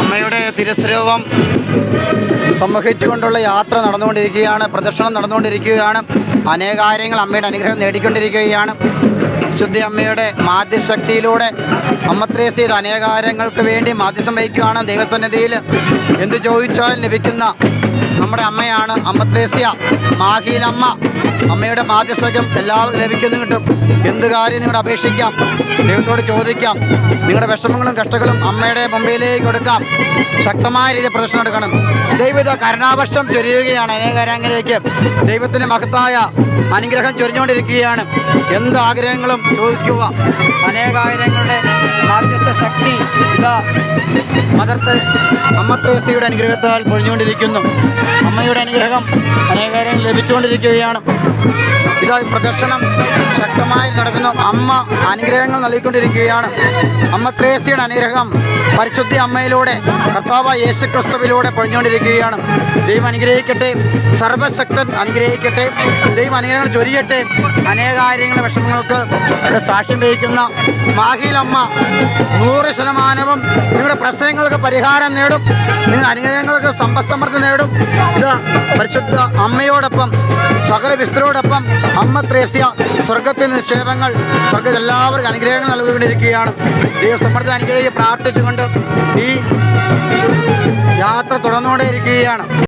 അമ്മയുടെ തിരസ്വരൂപം സംവഹിച്ചുകൊണ്ടുള്ള യാത്ര നടന്നുകൊണ്ടിരിക്കുകയാണ് പ്രദർശനം നടന്നുകൊണ്ടിരിക്കുകയാണ്. അനേകാര്യങ്ങൾ അമ്മയുടെ അനുഗ്രഹം നേടിക്കൊണ്ടിരിക്കുകയാണ്. ശുദ്ധി അമ്മയുടെ മാധ്യശക്തിയിലൂടെ അമ്മത്രേസ്യയുടെ അനേകാര്യങ്ങൾക്ക് വേണ്ടി മാധ്യസം വഹിക്കുകയാണ്. ദൈവസന്നിധിയിൽ എന്ത് ചോദിച്ചാൽ ലഭിക്കുന്ന നമ്മുടെ അമ്മയാണ് അമ്മത്രേസ്യ. മാഹിയിലമ്മ അമ്മയുടെ മാധ്യസ്ഥം എല്ലാവരും ലഭിക്കുന്നു കിട്ടും. എന്ത് കാര്യം നിങ്ങളുടെ അപേക്ഷിക്കാം? ദൈവത്തോട് ചോദിക്കാം. നിങ്ങളുടെ വിഷമങ്ങളും കഷ്ടങ്ങളും അമ്മയുടെ മുമ്പിലേക്ക് കൊടുക്കാം. ശക്തമായ രീതിയിൽ പ്രദർശനം എടുക്കണം. ദൈവത കരുണാപക്ഷം ചൊരിയുകയാണ് അനേകാര്യങ്ങളിലേക്ക് ദൈവത്തിന്റെ മഹത്തായ അനുഗ്രഹം ചൊരിഞ്ഞുകൊണ്ടിരിക്കുകയാണ്. എന്ത് ആഗ്രഹങ്ങളും ചോദിക്കുക. അനേകായിരങ്ങളുടെ മാധ്യസ്ഥ ശക്തി ഇതാ മദർത്തെ അമ്മത്രേസ്യയുടെ അനുഗ്രഹത്താൽ പൊഴിഞ്ഞുകൊണ്ടിരിക്കുന്നു. അമ്മയുടെ അനുഗ്രഹം അനേകാരം ലഭിച്ചുകൊണ്ടിരിക്കുകയാണ്. ഇതായി പ്രദർശനം ശക്തമായി നടക്കുന്നു. അമ്മ അനുഗ്രഹങ്ങൾ നൽകിക്കൊണ്ടിരിക്കുകയാണ്. അമ്മ ത്രേസ്യയുടെ അനുഗ്രഹം പരിശുദ്ധി അമ്മയിലൂടെ കർത്താവ് യേശു ക്രിസ്തുവിലൂടെ പൊഴിഞ്ഞുകൊണ്ടിരിക്കുകയാണ്. ദൈവം അനുഗ്രഹിക്കട്ടെ സർവശക്തൻ അനുഗ്രഹിക്കട്ടെ ദൈവം അനുഗ്രഹങ്ങൾ ചൊരിയട്ടെ. അനേകാര്യങ്ങൾ വിഷമങ്ങൾക്ക് സാക്ഷ്യം വഹിക്കുന്ന മാഹിയിലമ്മ നൂറ് ശതമാനവും നിങ്ങളുടെ പ്രശ്നങ്ങൾക്ക് പരിഹാരം നേടും. നിങ്ങളുടെ അനുഗ്രഹങ്ങൾക്ക് സമ്പദ് സമ്മർദ്ദം നേടും. ഇത് പരിശുദ്ധ അമ്മയോടൊപ്പം സകല വിസ്തരോടൊപ്പം അമ്മ ത്രേസ്യ സ്വർഗത്തിൽ നിക്ഷേപങ്ങൾ സ്വർഗത്തിൽ എല്ലാവർക്കും അനുഗ്രഹങ്ങൾ നൽകിക്കൊണ്ടിരിക്കുകയാണ്. ദൈവസമ്മർദ്ദം അനുഗ്രഹിച്ച് പ്രാർത്ഥിച്ചുകൊണ്ട് ഈ യാത്ര തുടർന്നുകൊണ്ടേയിരിക്കുകയാണ്.